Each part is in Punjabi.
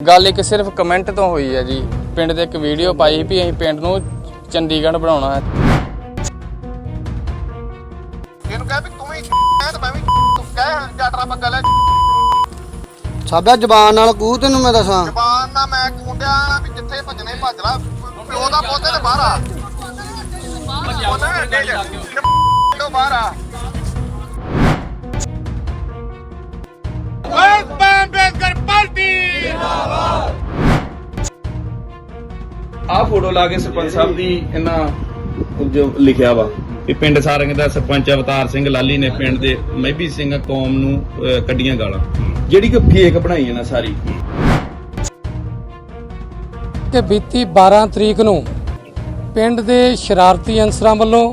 ਗੱਲ ਇੱਕ ਸਿਰਫ ਕਮੈਂਟ ਤੋਂ ਹੋਈ ਹੈ ਜੀ। ਪਿੰਡ ਦੇ ਇੱਕ ਵੀਡੀਓ ਪਾਈ ਵੀ ਅਸੀਂ ਪਿੰਡ ਨੂੰ ਚੰਡੀਗੜ੍ਹ ਬਣਾਉਣਾ ਹੈ। ਇਹਨੂੰ ਕਹਿ ਵੀ ਤੂੰ ਵੀ ਕਹਿ ਤੇ ਮੈਂ ਵੀ ਤੂੰ ਕਹਿ ਜਾਟਰਾ ਬੱਗਲ ਹੈ। ਸਾਬਿਆ ਜ਼ਬਾਨ ਨਾਲ ਕੂ ਤੈਨੂੰ ਮੈਂ ਦੱਸਾਂ। ਜ਼ਬਾਨ ਨਾਲ ਮੈਂ ਕੁੰਡਿਆ ਨਾ ਵੀ ਜਿੱਥੇ ਭੱਜਣੇ ਭੱਜ ਲਾ ਪਿਓ ਦਾ ਪੋਤੇ ਤੇ ਬਾਹਰ ਆ। ਉਹਨਾਂ ਬਾਹਰ ਆ। ਆਹ ਫੋਟੋ ਲਾ ਕੇ ਸਰਪੰਚ ਸਾਹਿਬ ਦੀ ਇਹਨਾਂ ਜੋ ਲਿਖਿਆ ਵਾ ਕਿ ਪਿੰਡ ਸਾਰੰਗ ਦਾ ਸਰਪੰਚ ਅਵਤਾਰ ਸਿੰਘ ਲਾਲੀ ਨੇ ਪਿੰਡ ਦੇ ਮਹਿਬੀ ਸਿੰਘ ਕੌਮ ਨੂੰ ਅਹ, ਕੱਢੀਆਂ ਗਾਲਾਂ। ਜਿਹੜੀ ਕਿ ਫੇਕ ਬਣਾਈ ਇਹਨਾਂ ਸਾਰੀ। ਕਿ ਬੀਤੀ 12 ਤਰੀਕ ਨੂੰ ਪਿੰਡ ਦੇ ਸ਼ਰਾਰਤੀ ਅਨਸਰਾਂ ਵੱਲੋਂ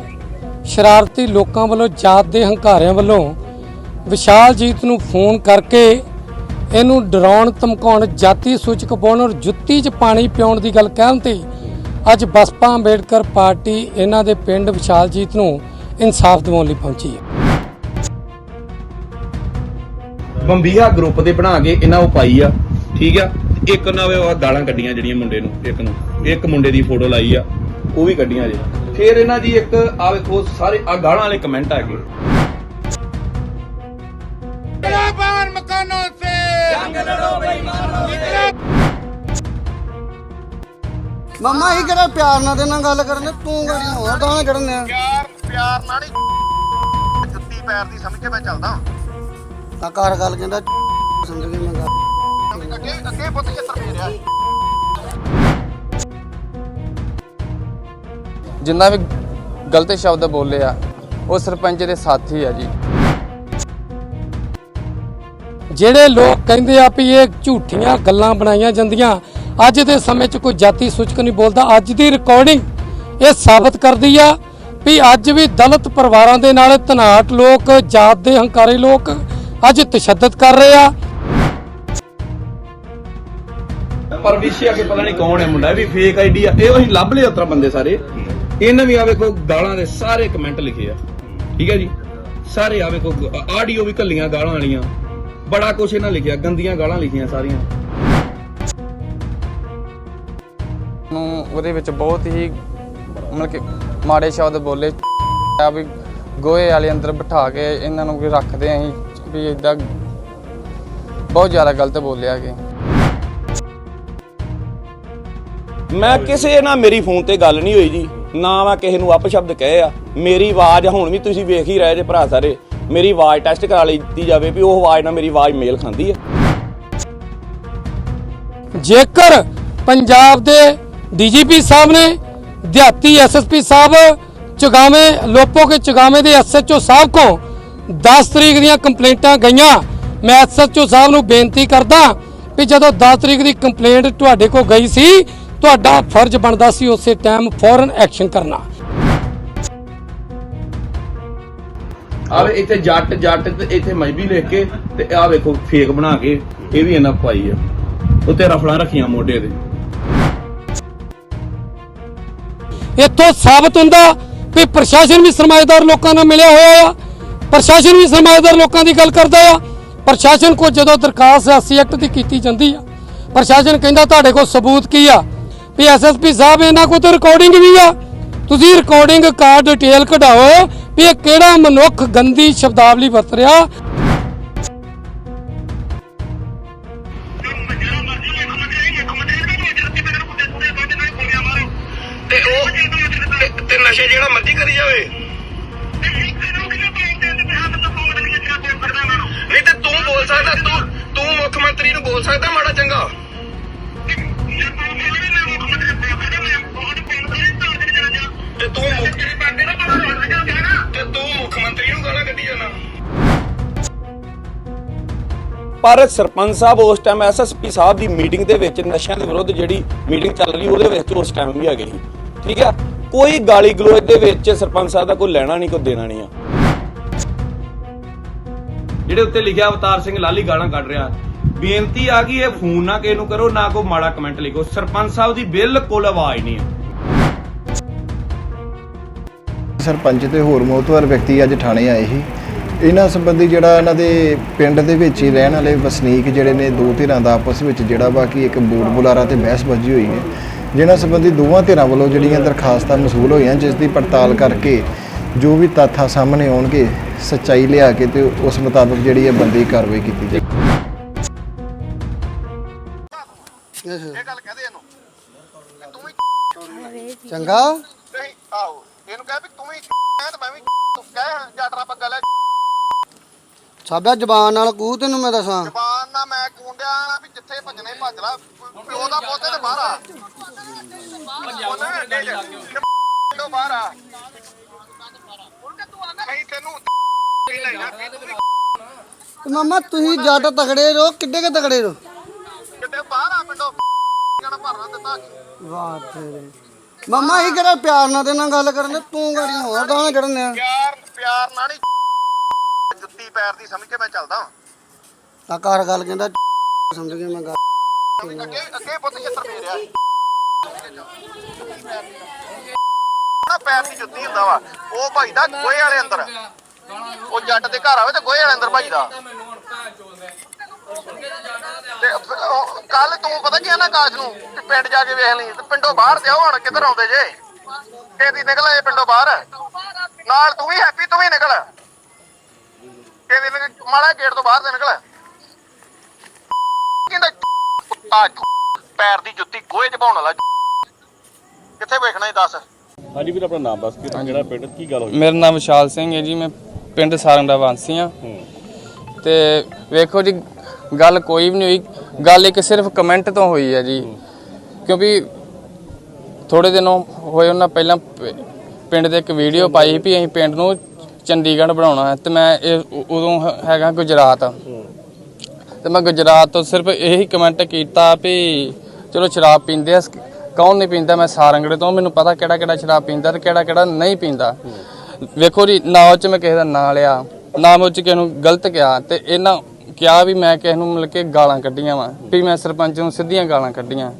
ਸ਼ਰਾਰਤੀ ਲੋਕਾਂ ਵੱਲੋਂ ਜਾਤ ਦੇ ਹੰਕਾਰਿਆਂ ਵੱਲੋਂ ਵਿਸ਼ਾਲਜੀਤ ਨੂੰ ਫੋਨ ਕਰਕੇ ਇਹਨੂੰ ਡਰਾਉਣ, ਧਮਕਾਉਣ, ਜਾਤੀ ਸੂਚਕ ਪਾਉਣ ਔਰ ਜੁੱਤੀ 'ਚ ਪਾਣੀ ਪਿਉਣ ਦੀ ਗੱਲ ਕਹਿਣ ਤੇ ਅੱਜ ਬਸਪਾ ਅੰਬੇਡਕਰ ਪਾਰਟੀ ਇਹਨਾਂ ਦੇ ਪਿੰਡ ਵਿਸ਼ਾਲਜੀਤ ਨੂੰ ਇਨਸਾਫ ਦਿਵਾਉਣ ਲਈ ਪਹੁੰਚੀ ਹੈ। ਬੰਬੀਹਾ ਗਰੁੱਪ ਦੇ ਬਣਾ ਕੇ ਇਹਨਾਂ ਉਹ ਪਾਈ ਆ, ਠੀਕ ਆ? ਇੱਕ ਉਹਨਾਂ ਉਹ ਗਾਲਾਂ ਕੱਢੀਆਂ ਜਿਹੜੀਆਂ ਮੁੰਡੇ ਨੂੰ, ਇੱਕ ਨੂੰ। ਇੱਕ ਮੁੰਡੇ ਦੀ ਫੋਟੋ ਲਾਈ ਆ, ਉਹ ਵੀ ਕੱਢੀਆਂ ਜੇ। ਫਿਰ ਇਹਨਾਂ ਦੀ ਇੱਕ ਆ ਵੇਖੋ, ਸਾਰੇ ਆ ਗਾਲਾਂ ਵਾਲੇ ਕਮੈਂਟ ਆ ਗਏ। ਮੰਮਾ ਹੀ ਕਿਹੜਾ ਪਿਆਰ ਨਾਲ ਦੇ ਨਾਲ ਗੱਲ ਕਰਨੇ? ਤੂੰ ਗਾੜੀ ਹੋਰ ਤਾਂ ਚੜਨੇ ਆ। ਪਿਆਰ ਪਿਆਰ ਨਾਲ ਹੀ ਜੁੱਤੀ ਪੈਰ ਦੀ ਸਮਝ ਕੇ ਮੈਂ ਚੱਲਦਾ ਤਾਂ ਘਰ ਗੱਲ ਕਹਿੰਦਾ ਸਮਝ ਗਈ ਮੈਂ ਗੱਲ ਅੱਗੇ ਅੱਗੇ ਪੁੱਤ ਛੇਤਰ ਫੇਰਿਆ। ਜਿੰਨਾ ਵੀ ਗਲਤ ਸ਼ਬਦ ਬੋਲੇ ਆ ਉਹ ਸਰਪੰਚ ਦੇ ਸਾਥੀ ਆ ਜੀ। ਜਿਹੜੇ ਲੋਕ ਕਹਿੰਦੇ ਆ ਵੀ ਇਹ ਝੂਠੀਆਂ ਗੱਲਾਂ ਬਣਾਈਆਂ ਜਾਂਦੀਆਂ, ਅੱਜ ਦੇ ਸਮੇਂ 'ਚ ਕੋਈ ਜਾਤੀ ਸੂਚਕ ਨਹੀਂ ਬੋਲਦਾ, ਅੱਜ ਦੀ ਰਿਕਾਰਡਿੰਗ ਇਹ ਸਾਬਤ ਕਰਦੀ ਆ ਵੀ ਅੱਜ ਵੀ ਦਲਿਤ ਪਰਿਵਾਰਾਂ ਦੇ ਨਾਲ ਤਨਾਟ ਲੋਕ, ਜਾਤ ਦੇ ਹੰਕਾਰੇ ਲੋਕ ਅੱਜ ਤਸ਼ੱਦਦ ਕਰ ਰਹੇ ਆ। ਪਰ ਵਿਸ਼ੇ ਪਤਾ ਨਹੀਂ ਕੌਣ ਹੈ ਮੁੰਡਾ, ਇਹ ਵੀ ਫੇਕ ਆਈਡੀ ਆ। ਇਹ ਅਸੀਂ ਲੱਭ ਲਿਆ ਉਤਰਾ ਬੰਦੇ ਸਾਰੇ। ਇਹਨਾਂ ਵੀ ਆ ਵੇਖੋ ਗਾਲਾਂ ਦੇ ਸਾਰੇ ਕਮੈਂਟ ਲਿਖੇ ਆ। ਠੀਕ ਹੈ ਜੀ? ਸਾਰੇ ਆ ਵੇਖੋ, ਆਡੀਓ ਵੀ ਕੱਲੀਆਂ ਗਾਲਾਂ ਵਾਲੀਆਂ। ਬੜਾ ਕੁਛ ਇਹਨਾਂ ਲਿਖਿਆ ਗੰਦੀਆਂ ਗਾਲਾਂ ਲਿਖੀਆਂ ਸਾਰੀਆਂ। ਨੂੰ ਉਹਦੇ ਵਿੱਚ ਬਹੁਤ ਹੀ ਮਤਲਬ ਕਿ ਮਾੜੇ ਸ਼ਬਦ ਬੋਲੇ। ਆ ਵੀ ਗੋਹੇ ਵਾਲੇ ਅੰਦਰ ਬਿਠਾ ਕੇ ਇਹਨਾਂ ਨੂੰ ਵੀ ਰੱਖਦੇ ਅਸੀਂ ਵੀ ਇਦਾਂ ਬਹੁਤ ਜ਼ਿਆਦਾ ਗਲਤ ਬੋਲਿਆ ਕਿ। ਮੈਂ ਕਿਸੇ ਨਾਲ ਮੇਰੀ ਫੋਨ ਤੇ ਗੱਲ ਨਹੀਂ ਹੋਈ ਜੀ। ਨਾ ਮੈਂ ਕਿਸੇ ਨੂੰ ਅਪਸ਼ਬਦ ਕਹੇ ਆ। ਮੇਰੀ ਆਵਾਜ਼ ਹੁਣ ਵੀ ਤੁਸੀਂ ਵੇਖ ਹੀ ਰਹੇ ਜੇ ਭਰਾ ਸਾਰੇ। ਮੇਰੀ ਆਵਾਜ਼ ਟੈਸਟ ਕਰਾ ਲਈ ਜਾਵੇ ਵੀ ਉਹ ਆਵਾਜ਼ ਨਾਲ ਮੇਰੀ ਆਵਾਜ਼ ਮੇਲ ਖਾਂਦੀ ਹੈ। ਜੇਕਰ ਪੰਜਾਬ ਦੇ ਡੀਜੀਪੀ ਸਾਹਿਬ ਨੇ, ਦਿਹਾਤੀ ਐਸਐਸਪੀ ਸਾਹਿਬ, ਚੁਗਾਵੇਂ, ਲੋਪੋ ਕੇ ਚੁਗਾਵੇਂ ਦੇ ਐਸਐਚਓ ਸਾਹਿਬ ਕੋ 10 ਤਰੀਕ ਦੀਆਂ ਕੰਪਲੇਂਟਾਂ ਗਈਆਂ, ਮੈਂ ਐਸਐਚਓ ਸਾਹਿਬ ਨੂੰ ਬੇਨਤੀ ਕਰਦਾ ਵੀ ਜਦੋਂ 10 ਤਰੀਕ ਦੀ ਕੰਪਲੇਂਟ ਤੁਹਾਡੇ ਕੋ ਗਈ ਸੀ, ਤੁਹਾਡਾ ਫਰਜ਼ ਬਣਦਾ ਸੀ ਉਸੇ ਟਾਈਮ ਫੌਰਨ ਐਕਸ਼ਨ ਕਰਨਾ। ਆਵੇ ਇੱਥੇ ਜੱਟ ਜੱਟ ਤੇ ਇੱਥੇ ਮਜਬੀ ਲਿਖ ਕੇ ਤੇ ਆ ਵੇਖੋ, ਫੇਕ ਬਣਾ ਕੇ ਇਹ ਵੀ ਇਹਨਾਂ ਪਾਈ ਆ। ਉੱਤੇ ਰਫਲਾਂ ਰੱਖੀਆਂ ਮੋਢੇ ਤੇ। ਇੱਥੋਂ ਸਾਬਤ ਹੁੰਦਾ ਵੀ ਪ੍ਰਸ਼ਾਸਨ ਵੀ ਸਰਮਾਏਦਾਰ ਲੋਕਾਂ ਨਾਲ ਮਿਲਿਆ ਹੋਇਆ ਆ। ਪ੍ਰਸ਼ਾਸਨ ਵੀ ਸਰਮਾਏਦਾਰ ਲੋਕਾਂ ਦੀ ਗੱਲ ਕਰਦਾ ਆ। ਪ੍ਰਸ਼ਾਸਨ ਕੋ ਜਦੋਂ ਦਰਖਾਸਤ ਐਸਸੀ ਐਕਟ ਦੀ ਕੀਤੀ ਜਾਂਦੀ ਆ, ਪ੍ਰਸ਼ਾਸਨ ਕਹਿੰਦਾ ਤੁਹਾਡੇ ਕੋਲ ਸਬੂਤ ਕੀ ਆ? ਵੀ ਐਸਐਸਪੀ ਸਾਹਿਬ ਇਹਨਾਂ ਕੋਲ ਤਾਂ ਰਿਕਾਰਡਿੰਗ ਵੀ ਆ। ਤੁਸੀਂ ਰਿਕਾਰਡਿੰਗ ਕਾਰ ਡਿਟੇਲ ਕਢਾਓ ਵੀ ਇਹ ਕਿਹੜਾ ਮਨੁੱਖ ਗੰਦੀ ਸ਼ਬਦਾਵਲੀ ਵਰਤ ਰਿਹਾ? ਪਰ ਸਰਪੰਚ ਸਾਹਿਬ ਉਸ ਟਾਈਮ ਐਸਐਸਪੀ ਸਾਹਿਬ ਦੀ ਮੀਟਿੰਗ ਦੇ ਵਿੱਚ ਨਸ਼ਿਆਂ ਦੇ ਵਿਰੁੱਧ ਜਿਹੜੀ ਮੀਟਿੰਗ ਚੱਲ ਰਹੀ ਉਹਦੇ ਵਿੱਚ ਉਸ ਟਾਈਮ ਵੀ ਹੈਗੇ ਸੀ। ਠੀਕ ਆ? ਕੋਈ ਗਾਲੀ ਗਲੋਚ ਦੇ ਵਿੱਚ ਸਰਪੰਚ ਸਾਹਿਬ ਦਾ ਕੋਈ ਲੈਣਾ ਨਹੀਂ ਕੋਈ ਦੇਣਾ ਨਹੀਂ ਆ। ਜਿਹੜੇ ਉੱਤੇ ਲਿਖਿਆ ਅਵਤਾਰ ਸਿੰਘ ਲਾਲੀ ਗਾਲਾਂ ਕੱਢ ਰਿਹਾ ਬੇਨਤੀ ਆ ਗਈ ਇਹ ਫੋਨ ਨਾ ਕਿਸੇ ਨੂੰ ਕਰੋ ਨਾ ਕੋਈ ਮਾੜਾ ਕਮੈਂਟ ਲਿਖੋ। ਸਰਪੰਚ ਸਾਹਿਬ ਦੀ ਬਿਲਕੁਲ ਆਵਾਜ਼ ਨਹੀਂ ਹੈ ਸਰਪੰਚ ਤੇ ਹੋਰ ਮੋਤਵਰ ਵਿਅਕਤੀ ਅੱਜ ਥਾਣੇ ਆਏ ਸੀ। ਇਹਨਾਂ ਸੰਬੰਧੀ ਜਿਹੜਾ ਇਹਨਾਂ ਦੇ ਪਿੰਡ ਦੇ ਵਿੱਚ ਹੀ ਰਹਿਣ ਵਾਲੇ ਵਸਨੀਕ ਜਿਹੜੇ ਨੇ ਦੋ ਧਿਰਾਂ ਦਾ ਆਪਸ ਵਿੱਚ ਜਿਹੜਾ ਵਾ ਕਿ ਇੱਕ ਬੂੜ ਬੁਲਾਰਾ ਤੇ ਬਹਿਸਬਾਜ਼ੀ ਹੋਈ ਹੈ। ਜਿਨ੍ਹਾਂ ਸੰਬੰਧੀ ਦੋਵਾਂ ਧਿਰਾਂ ਵੱਲੋਂ ਜਿਹੜੀਆਂ ਦਰਖਾਸਤਾਂ ਮਸੂਲ ਹੋਈਆਂ ਜਿਸ ਦੀ ਪੜਤਾਲ ਕਰਕੇ ਜੋ ਵੀ ਤੱਥਾਂ ਸਾਹਮਣੇ ਆਉਣਗੇ ਸੱਚਾਈ ਲਿਆ ਕੇ ਤੇ ਉਸ ਮੁਤਾਬਕ ਜਿਹੜੀ ਹੈ ਬੰਦੀ ਕਾਰਵਾਈ ਕੀਤੀ ਜਾਏ ਇਹ ਗੱਲ ਕਹਦੇ ਇਹਨੂੰ? ਕਿ ਤੂੰ ਵੀ ਚੰਗਾ? ਨਹੀਂ ਆਹੋ। ਇਹਨੂੰ ਕਹਿ ਵੀ ਤੂੰ ਵੀ ਹੈ ਤੇ ਮੈਂ ਵੀ ਤੂੰ ਕਹਿ ਰੱਬ ਗੱਲ ਹੈ ਸਾਬਿਆ ਜ਼ਬਾਨ ਨਾਲ ਕੂ ਤੈਨੂੰ ਮੈਂ ਦੱਸਾਂ। ਜ਼ਬਾਨ ਨਾਲ ਮੈਂ ਕੁੰਡਿਆ ਨਾ ਵੀ ਜਿੱਥੇ ਭੱਜਣੇ ਭੱਜ ਲਾ ਪਿਓ ਦਾ ਪੋਤੇ ਤੇ ਬਾਹਰ ਆ। ਉਹਨੇ ਅੱਡੇ ਚ ਬਾਹਰ ਆ ਨਹੀਂ ਤੈਨੂੰ ਨਹੀਂ ਨਾ ਤੇ ਮਾਮਾ ਤੁਸੀਂ ਜੱਟ ਤਗੜੇ ਰਹੋ ਕਿੱਡੇ ਕੇ ਤਗੜੇ ਰਹੋ? ਕਿਤੇ ਬਾਹਰ ਆ ਪਿੰਡੋਂ। ਜਣਾ ਭਰਨਾ ਦਿੱਤਾ ਵਾਹ ਤੇਰੇ। ਮਾਮਾ ਇਹ ਕਿਹੜਾ ਪਿਆਰ ਨਾਲ ਤੇ ਨਾਲ ਗੱਲ ਕਰਨ ਦੇ ਤੂੰ ਗਾੜੀਆਂ ਹੋਰ ਦਾਣਾ ਚੜਨੇ ਆ ਪਿਆਰ ਪਿਆਰ ਨਾਲ ਨਹੀਂ ਪੈਰ ਦੀ ਸਮਝ ਕੇ ਮੈਂ ਚੱਲਦਾ ਵਾਂ। ਤਾਂ ਘਰ ਗੱਲ ਕਹਿੰਦਾ ਸਮਝ ਗਿਆ ਮੈਂ ਗੱਲ। ਅੱਗੇ ਅੱਗੇ ਪੁੱਤ ਛੱਤਰ ਫੇਰਿਆ ਨਾ ਪੈਰ ਦੀ ਜੁੱਤੀ ਹੁੰਦਾ ਵਾ। ਉਹ ਭਾਈਦਾ ਗੋਹੇ ਵਾਲੇ ਅੰਦਰ। ਉਹ ਜੱਟ ਦੇ ਘਰ ਆਵੇ ਤੇ ਗੋਹੇ ਵਾਲੇ ਅੰਦਰ ਭਾਈਦਾ ਤੇ ਕੱਲ ਤੂੰ ਪਤਾ ਕੀ ਨਾ ਕਾਸ਼ ਨੂੰ ਕਿ ਪਿੰਡ ਜਾ ਕੇ ਵੇਖ ਲਈ। ਤੇ ਪਿੰਡੋਂ ਬਾਹਰ ਤੇ ਆਓ ਹੁਣ ਕਿੱਧਰ ਆਉਂਦੇ ਜੇ? ਕਿਹਦੀ ਨਿਕਲ ਆਏ ਪਿੰਡੋਂ ਬਾਹਰ। ਨਾਲ ਤੂੰ ਵੀ ਹੈਪੀ ਤੂੰ ਵੀ ਨਿਕਲ। ਕਿਹਦੀ ਨਿਕਲ ਮਾੜਾ ਗੇਟ ਤੋਂ ਬਾਹਰ ਤੇ ਨਿਕਲ। ਕਹਿੰਦਾ ਕੁੱਤਾ ਪੈਰ ਦੀ ਜੁੱਤੀ ਗੋਹੇ 'ਚ ਪਾਉਣ ਵਾਲਾ। ਕਿੱਥੇ ਵੇਖਣਾ ਇਹ ਦੱਸ? ਹਾਂਜੀ ਵੀਰ ਆਪਣਾ ਨਾਮ ਦੱਸ ਕੇ ਤੇ ਕਿਹੜਾ ਪਿੰਡ ਕੀ ਗੱਲ ਹੋਈ? ਮੇਰਾ ਨਾਮ ਵਿਸ਼ਾਲ ਸਿੰਘ ਹੈ ਜੀ ਮੈਂ ਪਿੰਡ ਸਾਰੰਗ ਦਾ ਵਾਸੀ ਹਾਂ। ਤੇ ਵੇਖੋ ਜੀ ਗੱਲ ਕੋਈ ਵੀ ਨਹੀਂ ਹੋਈ। ਗੱਲ ਇੱਕ ਸਿਰਫ ਕਮੈਂਟ ਤੋਂ ਹੋਈ ਹੈ ਜੀ। ਕਿਉਂਕਿ ਥੋੜੇ ਦਿਨੋਂ ਹੋਏ ਉਹਨਾਂ ਪਹਿਲਾਂ ਪਿੰਡ ਦੇ ਇੱਕ ਵੀਡੀਓ ਪਾਈ ਸੀ ਵੀ ਅਸੀਂ ਪਿੰਡ ਨੂੰ ਚੰਡੀਗੜ੍ਹ ਬਣਾਉਣਾ ਹੈ ਤੇ ਮੈਂ ਇਹ ਉ- ਉਦੋਂ ਹ- ਹੈਗਾ ਗੁਜਰਾਤ। ਤੇ ਮੈਂ ਗੁਜਰਾਤ ਤੋਂ ਸਿਰਫ ਇਹੀ ਕਮੈਂਟ ਕੀਤਾ ਵੀ ਚਲੋ ਸ਼ਰਾਬ ਪੀਂਦੇ ਆ ਕੌਣ ਨਹੀਂ ਪੀਂਦਾ? ਮੈਂ ਸਾਰੰਗੜੇ ਤੋਂ ਮੈਨੂੰ ਪਤਾ ਕਿਹੜਾ ਕਿਹੜਾ ਸ਼ਰਾਬ ਪੀਂਦਾ ਤੇ ਕਿਹੜਾ ਕਿਹੜਾ ਨਹੀਂ ਪੀਂਦਾ। ਵੇਖੋ ਜੀ ਨਾ ਉਹ ਚ ਮੈਂ ਕਿਸੇ ਦਾ ਨਾਂ ਲਿਆ ਨਾ ਮੈਂ ਉਹ ਚ ਕਿਸੇ ਨੂੰ ਗਲਤ ਕਿਹਾ ਤੇ ਇਹਨਾਂ ਕਿਹਾ ਵੀ ਮੈਂ ਕਿਸੇ ਨੂੰ ਮਿਲ ਕੇ ਗਾਲਾਂ ਕੱਢੀਆਂ ਵਾ ਵੀ ਮੈਂ ਸਰਪੰਚ ਨੂੰ ਸਿੱਧੀਆਂ ਗਾਲਾਂ ਕੱਢੀਆਂ।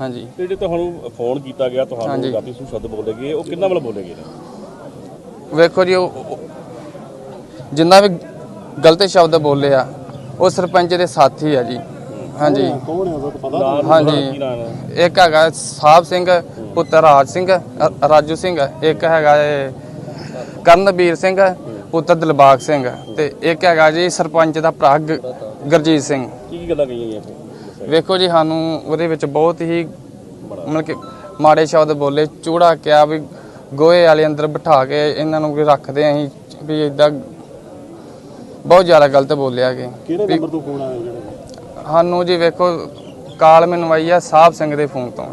ਹਾਂਜੀ। ਤੇ ਜੇ ਤੁਹਾਨੂੰ ਫੋਨ ਕੀਤਾ ਗਿਆ ਤੁਹਾਨੂੰ ਹਾਂਜੀ। ਗਾਤੀ ਸੂ ਸ਼ਬਦ ਬੋਲੇ ਗਏ ਉਹ ਕਿੰਨਾ ਵੱਲ ਬੋਲੇ ਗਏ ਨੇ ਵੇਖੋ ਜੀ ਉਹ ਜਿੰਨਾ ਵੀ ਗਲਤ ਸ਼ਬਦ ਬੋਲੇ ਆ ਉਹ ਸਰਪੰਚ ਦੇ ਸਾਥੀ ਆ ਜੀ। ਹਾਂਜੀ। ਨਾਮ ਹਾਂਜੀ। ਕੀ ਨਾਮ ਹੈ? ਇੱਕ ਹੈਗਾ ਸਾਹਿਬ ਸਿੰਘ ਪੁੱਤਰ ਰਾਜ ਸਿੰਘ ਅ- ਰਾਜੂ ਸਿੰਘ ਇੱਕ ਹੈਗਾ ਏ ਕਰਨਵੀਰ ਸਿੰਘ ਪੁੱਤਰ ਦਿਲਬਾਗ ਸਿੰਘ ਤੇ ਇੱਕ ਹੈਗਾ ਜੀ ਸਰਪੰਚ ਦਾ ਭਰਾ ਗ- ਗੁਰਜੀਤ ਸਿੰਘ। ਕੀ ਕੀ ਗੱਲਾਂ ਕਹੀਆਂ ਗਈਆਂ ਵੇਖੋ ਜੀ ਸਾਨੂੰ ਉਹਦੇ ਵਿੱਚ ਬਹੁਤ ਹੀ ਮਤਲਬ ਕਿ ਮਾੜੇ ਸ਼ਬਦ ਬੋਲੇ ਚੂੜਾ ਕਿਹਾ ਵੀ ਗੋਹੇ ਵਾਲੇ ਅੰਦਰ ਬਿਠਾ ਕੇ ਇਹਨਾਂ ਨੂੰ ਵੀ ਰੱਖਦੇ ਅਸੀਂ ਵੀ ਇਦਾਂ ਬਹੁਤ ਜ਼ਿਆਦਾ ਗਲਤ ਬੋਲਿਆ ਕਿ ਕਿਹੜੇ ਨੰਬਰ ਤੋਂ ਫੋਨ ਆਇਆ ਜਿਹੜਾ? ਸਾਨੂੰ ਜੀ ਵੇਖੋ ਕਾਲ ਮੈਨੂੰ ਆਈ ਆ ਸਾਹਿਬ ਸਿੰਘ ਦੇ ਫੋਨ ਤੋਂ।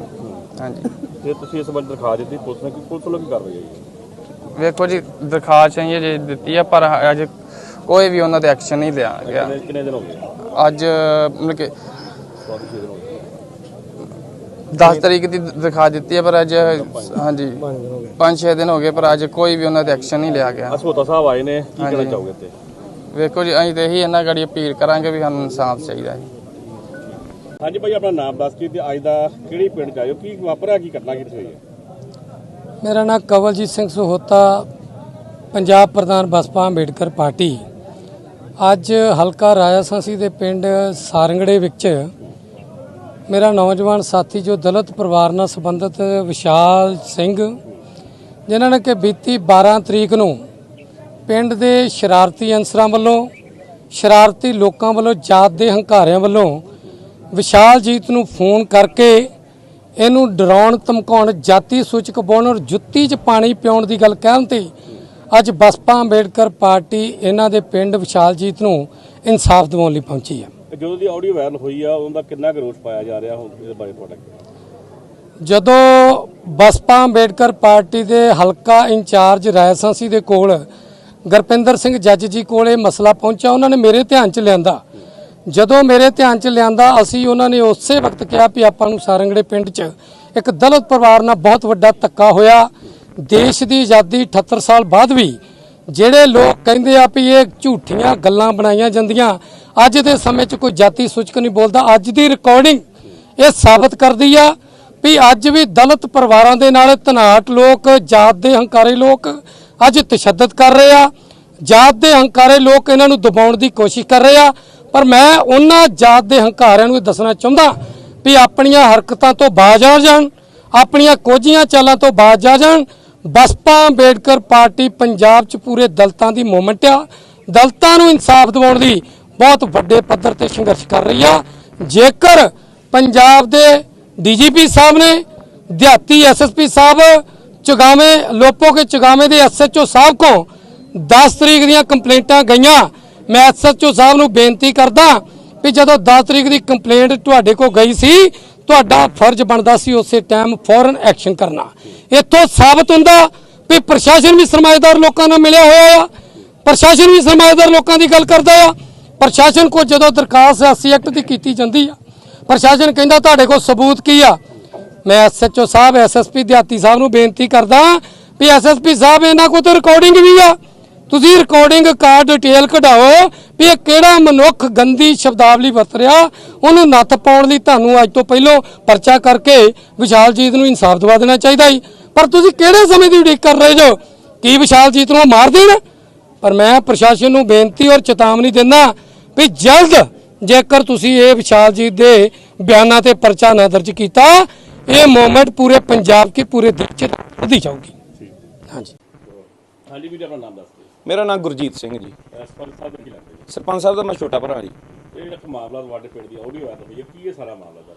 ਹਾਂਜੀ। ਜੇ ਤੁਸੀਂ ਇਸ ਬੰਦੇ ਦਰਖਾਸਤ ਦਿੱਤੀ ਪੁਲਿਸ ਨੇ ਕੀ ਪੁਲਿਸ ਵੱਲੋਂ ਕੀ ਕਾਰਵਾਈ ਹੋਈ ਵੇਖੋ ਜੀ ਦਰਖਾਸਤ ਅਸੀਂ ਜੇ ਦਿੱਤੀ ਆ ਪਰ ਅਜ ਕੋਈ ਵੀ ਉਹਨਾਂ ਤੇ ਐਕਸ਼ਨ ਨਹੀਂ ਲਿਆ ਗਿਆ। ਕਿੰਨੇ ਦਿਨ ਹੋ ਗਏ? ਅੱਜ ਮਤਲਬ ਕਿ ਹੋ ਗਏ 10 ਤਰੀਕ ਦੀ ਦਰਖਾਸਤ ਦਿੱਤੀ ਹੈ ਪਰ ਅੱਜ ਹਾਂਜੀ 5-6 ਦਿਨ ਹੋ ਗਏ। ਪਰ ਅੱਜ ਕੋਈ ਵੀ ਉਹਨਾਂ ਤੇ ਐਕਸ਼ਨ ਨਹੀਂ ਲਿਆ ਗਿਆ। ਅਸੋਤਾ ਸਾਹਿਬ ਆਏ ਨੇ ਕੀ ਕਹਿਣਾ। ਚਾਹੋਗੇ ਤੇ ਵੇਖੋ ਜੀ ਅਸੀਂ ਤੇ ਇਹੀ ਇਹਨਾਂ ਗੜੀ ਅਪੀਲ ਕਰਾਂਗੇ ਵੀ ਸਾਨੂੰ ਇਨਸਾਫ ਚਾਹੀਦਾ ਜੀ ਹਾਂਜੀ ਭਾਈ ਆਪਣਾ ਨਾਮ ਦੱਸ ਕੇ ਤੇ ਅੱਜ ਦਾ ਕਿਹੜੀ ਪਿੰਡ ਚ ਆਇਓ ਕੀ ਵਾਪਰਿਆ ਕੀ ਘਟਨਾ ਕੀ ਹੋਈ ਹੈ? ਮੇਰਾ ਨਾਮ ਕਵਲਜੀਤ ਸਿੰਘ ਸਹੋਤਾ ਪੰਜਾਬ ਪ੍ਰਧਾਨ ਬਸਪਾ ਅੰਬੇਡਕਰ ਪਾਰਟੀ। ਅੱਜ ਹਲਕਾ ਰਾਜਾਸਾਂਸੀ ਦੇ ਪਿੰਡ ਸਾਰੰਗੜੇ ਵਿੱਚ ਮੇਰਾ ਨੌਜਵਾਨ ਸਾਥੀ ਜੋ ਦਲਿਤ ਪਰਿਵਾਰ ਨਾਲ ਸੰਬੰਧਿਤ ਵਿਸ਼ਾਲ ਸਿੰਘ, ਜਿਨ੍ਹਾਂ ਨੇ ਕਿ ਬੀਤੀ 12 ਤਰੀਕ ਨੂੰ ਪਿੰਡ ਦੇ ਸ਼ਰਾਰਤੀ ਅਨਸਰਾਂ ਵੱਲੋਂ, ਸ਼ਰਾਰਤੀ ਲੋਕਾਂ ਵੱਲੋਂ ਜਾਤ ਦੇ ਹੰਕਾਰਿਆਂ ਵੱਲੋਂ ਵਿਸ਼ਾਲਜੀਤ ਨੂੰ ਫੋਨ ਕਰਕੇ ਇਹਨੂੰ ਡਰਾਉਣ, ਧਮਕਾਉਣ, ਜਾਤੀ ਸੂਚਕ ਬੋਲਣ ਔਰ ਜੁੱਤੀ 'ਚ ਪਾਣੀ ਪਿਉਣ ਦੀ ਗੱਲ ਕਹਿਣ ਤੇ ਅੱਜ ਬਸਪਾ ਅੰਬੇਡਕਰ ਪਾਰਟੀ ਇਹਨਾਂ ਦੇ ਪਿੰਡ ਵਿਸ਼ਾਲਜੀਤ ਨੂੰ ਇਨਸਾਫ ਦਿਵਾਉਣ ਲਈ ਪਹੁੰਚੀ ਹੈ। ਜਦੋਂ ਦੀ ਆਡੀਓ ਵਾਇਰਲ ਹੋਈ ਆ ਉਹਦਾ ਕਿੰਨਾ ਕੁ ਪਾਇਆ ਜਾ ਰਿਹਾ ਹੁਣ ਇਹਦੇ ਬਾਰੇ ਤੁਹਾਡਾ ਜਦੋਂ ਬਸਪਾ ਅੰਬੇਡਕਰ ਪਾਰਟੀ ਦੇ ਹਲਕਾ ਇੰਚਾਰਜ ਰਾਇਸਾਂਸੀ ਦੇ ਕੋਲ ਗੁਰਪਿੰਦਰ ਸਿੰਘ ਜੱਜ ਜੀ ਕੋਲ ਇਹ ਮਸਲਾ ਪਹੁੰਚਿਆ, ਉਹਨਾਂ ਨੇ ਮੇਰੇ ਧਿਆਨ 'ਚ ਲਿਆਂਦਾ। ਜਦੋਂ ਮੇਰੇ ਧਿਆਨ 'ਚ ਲਿਆਂਦਾ, ਅਸੀਂ ਉਹਨਾਂ ਨੇ ਉਸੇ ਵਕਤ ਕਿਹਾ ਵੀ ਆਪਾਂ ਨੂੰ ਸਾਰੰਗੜੇ ਪਿੰਡ 'ਚ ਇੱਕ ਦਲਿਤ ਪਰਿਵਾਰ ਨਾਲ ਬਹੁਤ ਵੱਡਾ ਧੱਕਾ ਹੋਇਆ। ਦੇਸ਼ ਦੀ ਆਜ਼ਾਦੀ 78 ਸਾਲ ਬਾਅਦ ਵੀ ਜਿਹੜੇ ਲੋਕ ਕਹਿੰਦੇ ਆ ਵੀ ਇਹ ਝੂਠੀਆਂ ਗੱਲਾਂ ਬਣਾਈਆਂ ਜਾਂਦੀਆਂ, ਅੱਜ ਦੇ ਸਮੇਂ 'ਚ ਕੋਈ ਜਾਤੀ ਸੂਚਕ ਨਹੀਂ ਬੋਲਦਾ, ਅੱਜ ਦੀ ਰਿਕਾਰਡਿੰਗ ਇਹ ਸਾਬਤ ਕਰਦੀ ਆ ਵੀ ਅੱਜ ਵੀ ਦਲਿਤ ਪਰਿਵਾਰਾਂ ਦੇ ਨਾਲ ਤਨਾਟ ਲੋਕ, ਜਾਤ ਦੇ ਹੰਕਾਰੇ ਲੋਕ ਅੱਜ ਤਸ਼ੱਦਦ ਕਰ ਰਹੇ ਆ। ਜਾਤ ਦੇ ਹੰਕਾਰੇ ਲੋਕ ਇਹਨਾਂ ਨੂੰ ਦਬਾਉਣ ਦੀ ਕੋਸ਼ਿਸ਼ ਕਰ ਰਹੇ ਆ। ਪਰ ਮੈਂ ਉਹਨਾਂ ਜਾਤ ਦੇ ਹੰਕਾਰਿਆਂ ਨੂੰ ਇਹ ਦੱਸਣਾ ਚਾਹੁੰਦਾ ਵੀ ਆਪਣੀਆਂ ਹਰਕਤਾਂ ਤੋਂ ਬਾਜ਼ ਆ ਜਾਣ, ਆਪਣੀਆਂ ਕੋਝੀਆਂ ਚਾਲਾਂ ਤੋਂ ਬਾਜ਼ ਆ ਜਾਣ ਬਸਪਾ ਅੰਬੇਡਕਰ ਪਾਰਟੀ ਪੰਜਾਬ 'ਚ ਪੂਰੇ ਦਲਤਾਂ ਦੀ ਮੂਵਮੈਂਟ ਆ। ਦਲਤਾਂ ਨੂੰ ਇਨਸਾਫ ਦਿਵਾਉਣ ਲਈ ਬਹੁਤ ਵੱਡੇ ਪੱਧਰ ਤੇ ਸੰਘਰਸ਼ ਕਰ ਰਹੀ ਆ। ਜੇਕਰ ਪੰਜਾਬ ਦੇ ਡੀਜੀਪੀ ਸਾਹਿਬ ਨੇ, ਦਿਹਾਤੀ ਐਸਐਸਪੀ ਸਾਹਿਬ, ਚੁਗਾਵੇਂ, ਲੋਪੋ ਕੇ ਚੁਗਾਵੇਂ ਦੇ ਐਸਐਚਓ ਸਾਹਿਬ ਕੋ 10 ਤਰੀਕ ਦੀਆਂ ਕੰਪਲੇਂਟਾਂ ਗਈਆਂ, ਮੈਂ ਐਸਐਚਓ ਸਾਹਿਬ ਨੂੰ ਬੇਨਤੀ ਕਰਦਾ ਵੀ ਜਦੋਂ 10 ਤਰੀਕ ਦੀ ਕੰਪਲੇਂਟ ਤੁਹਾਡੇ ਕੋ ਗਈ ਸੀ ਤੁਹਾਡਾ ਫਰਜ਼ ਬਣਦਾ ਸੀ ਉਸੇ ਟਾਈਮ ਫੌਰਨ ਐਕਸ਼ਨ ਕਰਨਾ। ਇੱਥੋਂ ਸਾਬਤ ਹੁੰਦਾ ਵੀ ਪ੍ਰਸ਼ਾਸਨ ਵੀ ਸਰਮਾਏਦਾਰ ਲੋਕਾਂ ਨਾਲ ਮਿਲਿਆ ਹੋਇਆ ਆ। ਪ੍ਰਸ਼ਾਸਨ ਵੀ ਸਰਮਾਏਦਾਰ ਲੋਕਾਂ ਦੀ ਗੱਲ ਕਰਦਾ ਆ। ਪ੍ਰਸ਼ਾਸਨ ਕੋ ਜਦੋਂ ਦਰਖਾਸਤ ਐਸਸੀ ਐਕਟ ਦੀ ਕੀਤੀ ਜਾਂਦੀ ਆ, ਪ੍ਰਸ਼ਾਸਨ ਕਹਿੰਦਾ ਤੁਹਾਡੇ ਕੋਲ ਸਬੂਤ ਕੀ ਆ? ਮੈਂ ਐਸਐਚਓ ਸਾਹਿਬ ਐਸਐਸਪੀ ਦਿਹਾਤੀ ਸਾਹਿਬ ਨੂੰ ਬੇਨਤੀ ਕਰਦਾ ਵੀ ਐਸਐਸਪੀ ਸਾਹਿਬ ਇਹਨਾਂ ਕੋਲ ਤਾਂ ਰਿਕਾਰਡਿੰਗ ਵੀ ਆ। ਤੁਸੀਂ ਰਿਕਾਰਡਿੰਗ ਕਾਰ ਡਿਟੇਲ ਕਢਾਓ ਵੀ ਇਹ ਕਿਹੜਾ ਮਨੁੱਖ ਗੰਦੀ ਸ਼ਬਦਾਵਲੀ ਵਰਤ ਰਿਹਾ ਉਹਨੂੰ ਨੱਥ ਪਾਉਣ ਲਈ ਤੁਹਾਨੂੰ ਅੱਜ ਤੋਂ ਪਹਿਲਾਂ ਪਰਚਾ ਕਰਕੇ ਵਿਸ਼ਾਲਜੀਤ ਨੂੰ ਇਨਸਾਫ ਦਿਵਾ ਦੇਣਾ ਚਾਹੀਦਾ ਸੀ ਪਰ ਤੁਸੀਂ ਕਿਹੜੇ ਸਮੇਂ ਦੀ ਉਡੀਕ ਕਰ ਰਹੇ ਜੋ? ਕੀ ਵਿਸ਼ਾਲਜੀਤ ਨੂੰ ਮਾਰ ਦੇਣ? ਪਰ ਮੈਂ ਪ੍ਰਸ਼ਾਸਨ ਨੂੰ ਬੇਨਤੀ ਔਰ ਚੇਤਾਵਨੀ ਦਿੰਦਾ ਵੀ ਜਲਦ ਜੇਕਰ ਤੁਸੀਂ ਇਹ ਵਿਸ਼ਾਲਜੀਤ ਦੇ ਬਿਆਨਾਂ ਤੇ ਪਰਚਾ ਨਾ ਦਰਜ ਕੀਤਾ ਇਹ ਮੂਵਮੈਂਟ ਪੂਰੇ ਪੰਜਾਬ ਕੀ ਪੂਰੇ ਦੇਸ਼ ਚ ਵਧੀ ਜਾਊਗੀ। ਹਾਂਜੀ। ਹਾਂਜੀ। ਵੀਰ ਆਪਣਾ ਨਾਮ ਦੱਸ ਮੇਰਾ ਨਾਮ ਗੁਰਜੀਤ ਸਿੰਘ ਜੀ। ਸਰਪੰਚ ਸਾਹਿਬ ਦਾ ਕੀ ਲੱਗਦਾ ਜੀ? ਸਰਪੰਚ ਸਾਹਿਬ ਦਾ ਮੈਂ ਛੋਟਾ ਭਰਾ ਜੀ। ਇਹ ਜਿਹੜਾ ਮਾਮਲਾ ਤੁਹਾਡੇ ਪਿੰਡ ਦੀ ਆਡੀਓ ਆਇਆ ਤਾਂ ਭਈਆ ਕੀ ਇਹ ਸਾਰਾ ਮਾਮਲਾ ਦਾ?